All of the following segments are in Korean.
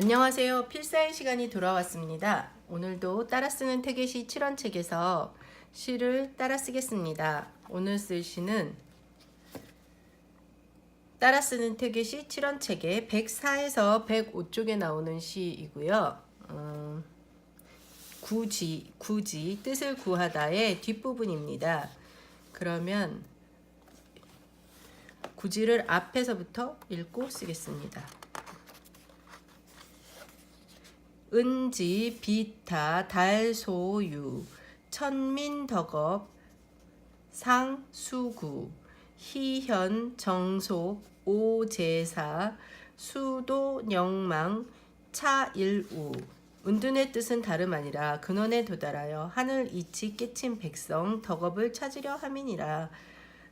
안녕하세요. 필사의 시간이 돌아왔습니다. 오늘도 따라 쓰는 태계시 7원 책에서 시를 따라 쓰겠습니다. 오늘 쓸 시는 따라 쓰는 태계시 7원 책의 104에서 105쪽에 나오는 시이고요. 음, 구지, 구지, 뜻을 구하다의 뒷부분입니다. 그러면 구지를 앞에서부터 읽고 쓰겠습니다. 은지 비타 달소유 천민덕업 상수구 희현 정속 오제사 수도 영망 차일우. 은둔의 뜻은 다름 아니라 근원에 도달하여 하늘 이치 깨친 백성 덕업을 찾으려 함이니라.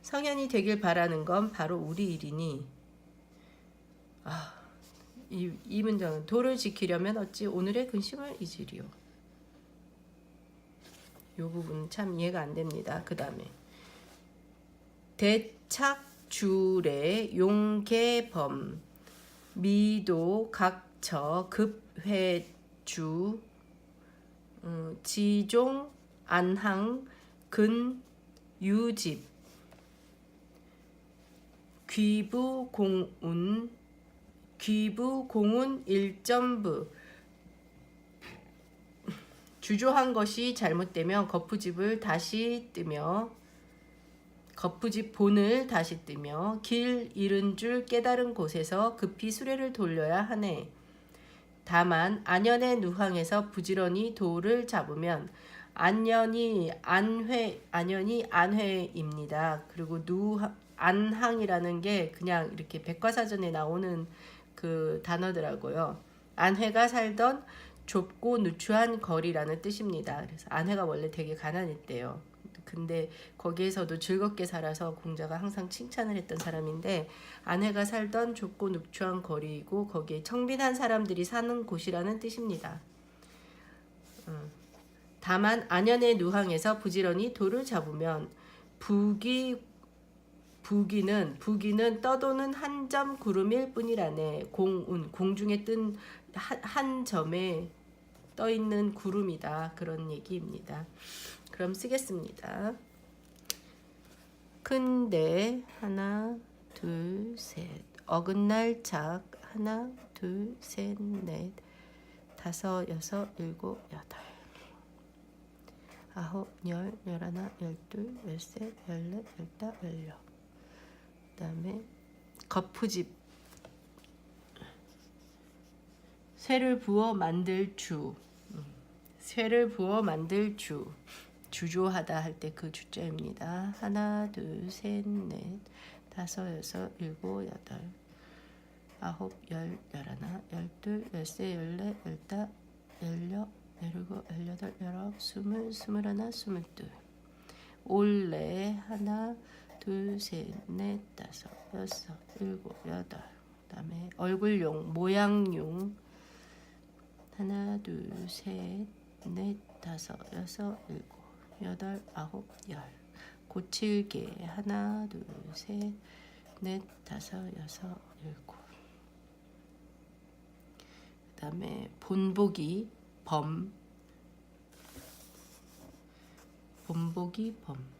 성현이 되길 바라는 건 바로 우리 일이니. 아, 이, 이 문장은 도를 지키려면 어찌 오늘의 근심을 잊으리요. 요 부분 참 이해가 안 됩니다. 그 다음에 대착주례 용계범 미도 각처 급회주 음, 지종 안항 근 유집 귀부 공운 귀부 공운 일점부 주조한 것이 잘못되면 거푸집을 다시 뜨며 거푸집 본을 다시 뜨며 길 잃은 줄 깨달은 곳에서 급히 수레를 돌려야 하네. 다만 안연의 누항에서 부지런히 도를 잡으면 안연이 안회 안연이 안회입니다. 그리고 누 안항이라는 게 그냥 이렇게 백과사전에 나오는 그 단어더라고요. 안회가 살던 좁고 누추한 거리라는 뜻입니다. 그래서 안회가 원래 되게 가난했대요. 근데 거기에서도 즐겁게 살아서 공자가 항상 칭찬을 했던 사람인데 아내가 살던 좁고 누추한 거리이고 거기에 청빈한 사람들이 사는 곳이라는 뜻입니다. 음. 다만 안연의 누항에서 부지런히 돌을 잡으면 북이 부기는 부기는 떠도는 한 점 구름일 뿐이라네. 공운 공중에 뜬 한 점에 떠 있는 구름이다. 그런 얘기입니다. 그럼 쓰겠습니다. 큰데 하나 둘 셋. 어긋날 착 하나 둘 셋 넷. 다섯 여섯 일곱 여덟. 아홉 열 열하나 열둘 열셋 열넷 열다 열여 그다음에 거푸집. 쇠를 부어 만들 주. 음, 쇠를 부어 만들 주. 주조하다 할 때 그 주자입니다. 하나 둘셋넷 다섯 여섯 일곱 여덟 아홉 열 열하나 열둘 열세 열넷 열다 열여 열일곱 열여덟 열아홉 스물 스물하나 스물둘. 올래 하나 둘 셋 넷 다섯 여섯 일곱 여덟. 그다음에 얼굴용 모양용. 하나 둘 셋 넷 다섯 여섯 일곱 여덟 아홉 열. 고칠개. 하나 둘 셋 넷 다섯 여섯 일곱. 그다음에 본보기 범. 본보기 범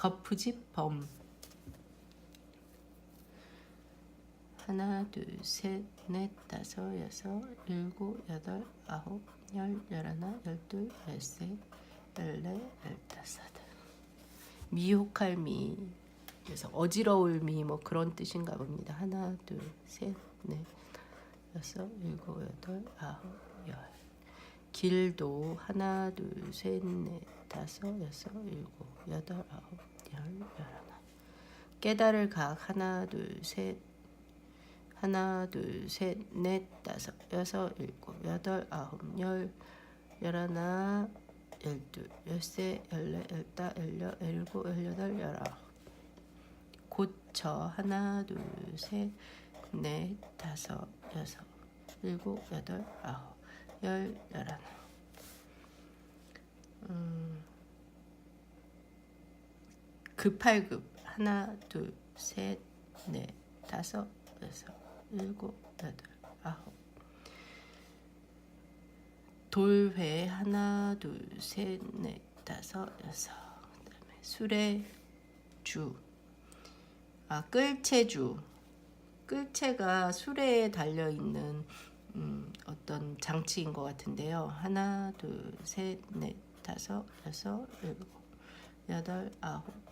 거푸집 범. 하나 둘셋넷 다섯 여섯 일곱 여덟 아홉 열 열하나 열둘 열셋 열넷 열다섯. 미혹할 미. 그래서 어지러울 미 뭐 그런 뜻인가 봅니다. 하나 둘셋넷 여섯 일곱 여덟 아홉 열. 길도 하나 둘셋넷 다섯 여섯 일곱 여덟 아홉 열 열하나. 깨달을 각 하나 둘 셋 하나 둘 셋 넷 다섯 여섯 일곱 여덟 아홉 열 열하나 열둘 열세 열네 열다 열여 열일곱 열여덟 열아홉. 고쳐 하나 둘 셋 넷 다섯 여섯 일곱 여덟 아홉 열 열하나. 음, 급할급 하나 둘셋넷 다섯 여섯 일곱 여덟 아홉 돌회 하나 둘셋넷 다섯 여섯 그다음에 수레 주. 아 끌채주. 끌채가 수레에 달려 있는 음, 어떤 장치인 것 같은데요. 하나, 둘, 셋, 넷, 다섯, 여섯, 일곱, 여덟, 아홉,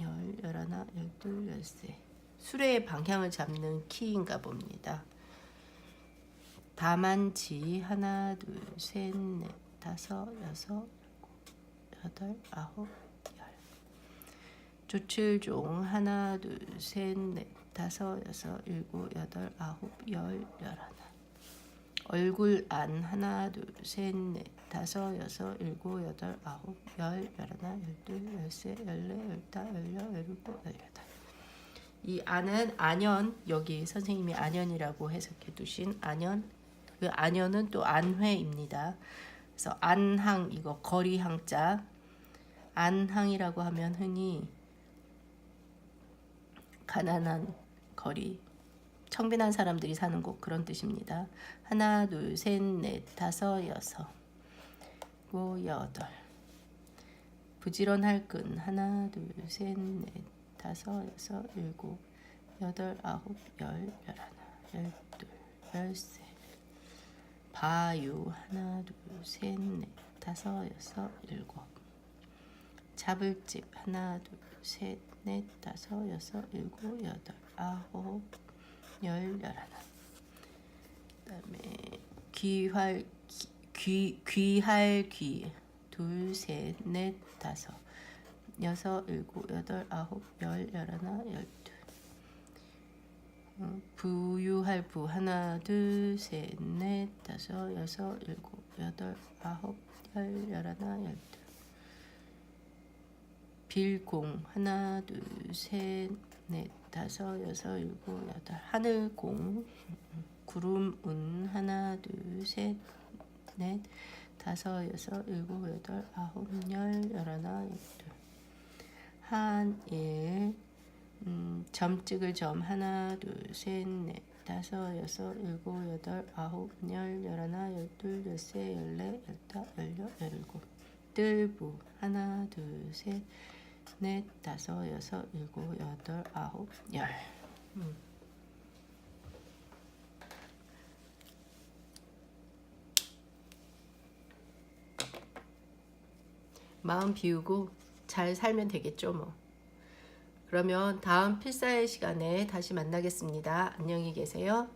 열, 열하나, 열둘, 열세. 수레의 방향을 잡는 키인가 봅니다. 다만치 하나, 둘, 셋, 넷, 다섯, 여섯, 여덟, 아홉, 열. 조칠종 하나, 둘, 셋, 넷, 다섯, 여섯, 일곱, 여덟, 아홉, 열, 열하나. 얼굴 안 하나 둘셋넷 다섯 여섯 일곱 여덟 아홉 열 열하나 열둘 열세 열네 열다 열여 열일곱 열여덟. 이 안은 안연 여기 선생님이 안연이라고 해석해 두신 안연. 그 안연은 또 안회입니다. 그래서 안항 이거 거리 항자. 안항이라고 하면 흔히 가난한 거리 청빈한 사람들이 사는 곳 그런 뜻입니다. 하나, 둘, 셋, 넷, 다섯, 여섯, 일곱, 여덟. 부지런할 끈 하나, 둘, 셋, 넷, 다섯, 여섯, 일곱, 여덟, 아홉, 열, 열하나, 열둘, 열세. 바유 하나, 둘, 셋, 넷, 다섯, 여섯, 일곱. 잡을 집 하나, 둘, 셋, 넷, 다섯, 여섯, 일곱, 여덟, 아홉. 열 열하나. 그다음에 귀활 귀 귀할 귀. 둘 셋 넷 다섯. 여섯 일곱 여덟 아홉 열 열하나 열둘. 어, 부유할 부. 하나 둘 셋 넷 다섯 여섯 일곱 여덟 아홉 열 열하나 열둘. 빌공. 하나 둘 셋 넷 다섯 여섯 일곱 여덟. 하늘 공. 구름 운. 하나 둘 셋 넷. 다섯 여섯 일곱 여덟 아홉 열 열하나 열둘. 한 일. 음, 점 찍을 점. 하나 둘 셋 넷. 다섯 여섯 일곱 여덟 아홉 열 열하나 열둘 열세 열네 열다 열여 열일곱. 뜰부. 하나 둘 셋 넷, 다섯, 여섯, 일곱, 여덟, 아홉, 열. 음. 마음 비우고 잘 살면 되겠죠, 뭐. 그러면 다음 필사의 시간에 다시 만나겠습니다. 안녕히 계세요.